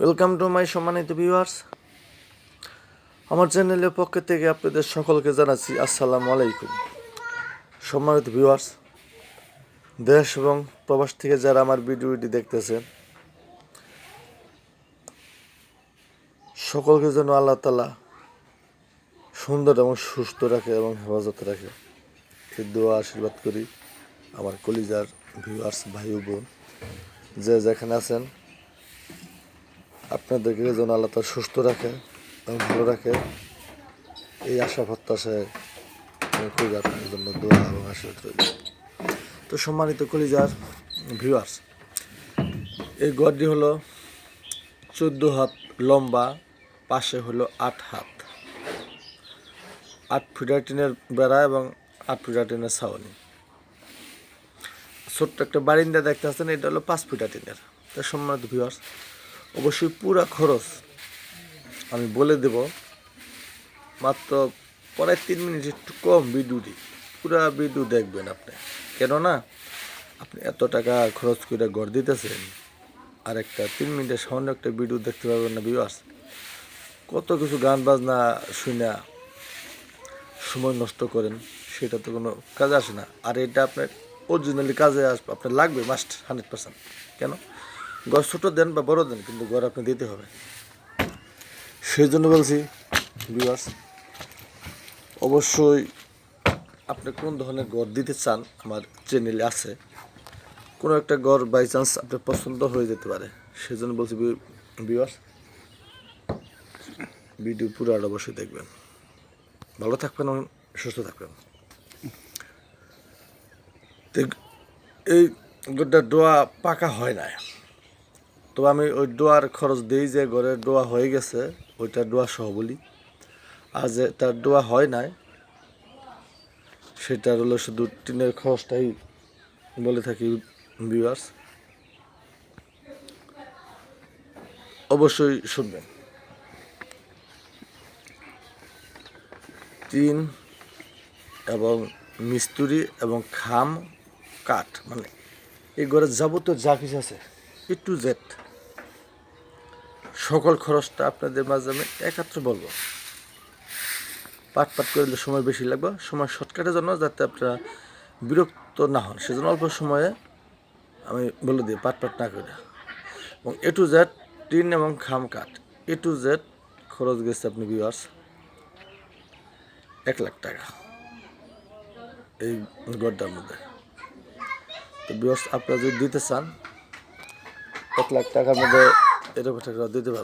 Welcome to my সম্মানিত viewers আমার চ্যানেলের পক্ষ থেকে আপনাদের সকলকে জানাচ্ছি আসসালামু আলাইকুম। সম্মানিত ভিউয়ার্স দেশ এবং প্রবাস থেকে যারা আমার ভিডিওটি দেখতেছেন, সকলকে যেন আল্লাহ তালা সুন্দর এবং সুস্থ রাখে এবং হেফাজত রাখে। এই দোয়া আশীর্বাদ করি আমার কলিজার ভিউয়ার্স ভাই বোন, যে যেখানে আছেন আপনাদেরকে যেন আল্লাহ তালা সুস্থ রাখে, এবং ভালো রাখে। এই আশা প্রত্যাশায় করি, আপনাদের জন্য দোয়া এবং আশীর্বাদ রইল। তো সম্মানিত কলিজার ভিউয়ার্স এই গড়টি হলো চোদ্দ হাত লম্বা, পাশে হলো আট হাত। আট ফিটার টিনের বেড়া এবং আট ফিটার টিনের ছাউনি। ছোট্ট একটা বারিন্দা দেখতে পাচ্ছেন এটা হলো পাঁচ ফিটার টিনের তো সম্মানিত ভিউয়ার্স অবশ্যই পুরা খরচ আমি বলে দেব। মাত্র পরে তিন মিনিট একটু কম ভিডিওটি পুরা ভিডিও দেখবেন আপনি। কেননা আপনি এত টাকা খরচ করে গড় দিতেছেন, আর একটা তিন মিনিটের সামান্য একটা ভিডিও দেখতে পারবেন না ভিউয়ার্স কত কিছু গান বাজনা শুনে সময় নষ্ট করেন, সেটা তো কোনো কাজে আসে না। আর এটা আপনার অরিজিনালি কাজে আসবে আপনার লাগবে মাস্ট হান্ড্রেড পার্সেন্ট কেন? ঘর ছোটো দেন বা বড় দেন, কিন্তু গড় আপনি দিতে হবে। সেই জন্য বলছি বিবাস অবশ্যই আপনি কোন ধরনের গড় দিতে চান আমার চ্যানেলে আছে, কোনো একটা গড় বাই চান্স আপনার পছন্দ হয়ে যেতে পারে। সেই জন্য বলছি বিবাস ভিডিও পুরো আর অবশ্যই দেখবেন। ভালো থাকবেন সুস্থ থাকবেন। এই গোটা ডোয়া পাকা হয় না তো আমি ওই ডোয়ার খরচ দিই যে ঘরের ডোয়া হয়ে গেছে, ওইটা ডোয়া সহ বলি। আর যে তার ডোয়া হয় নাই, সেটার হলো শুধু টিনের খরচটাই বলে থাকি ভিউয়ার্স অবশ্যই শুনবেন। টিন এবং মিস্ত্রি এবং খাম, কাঠ মানে এই ঘরের যাবতীয় যা কিছু আছে এ টু জেড সকল খরচটা আপনাদের মাঝে আমি একাত্র বলব। পাট পাট করলে সময় বেশি লাগবে, সময় শর্টকাটের জন্য যাতে আপনারা বিরক্ত না হন। সেজন্য অল্প সময়ে আমি বলে দিই পাট পাট না করে এবং এ টু জেড টিন এবং খাম কাঠ। এ টু জেড খরচ গেছে আপনি বিয়ার্স এক লাখ টাকা। এই গড়টার মধ্যে। তো বিয়ার্স আপনারা যদি দিতে চান, এক লাখ টাকার মধ্যে এরকম টাকা দিতে পারবেন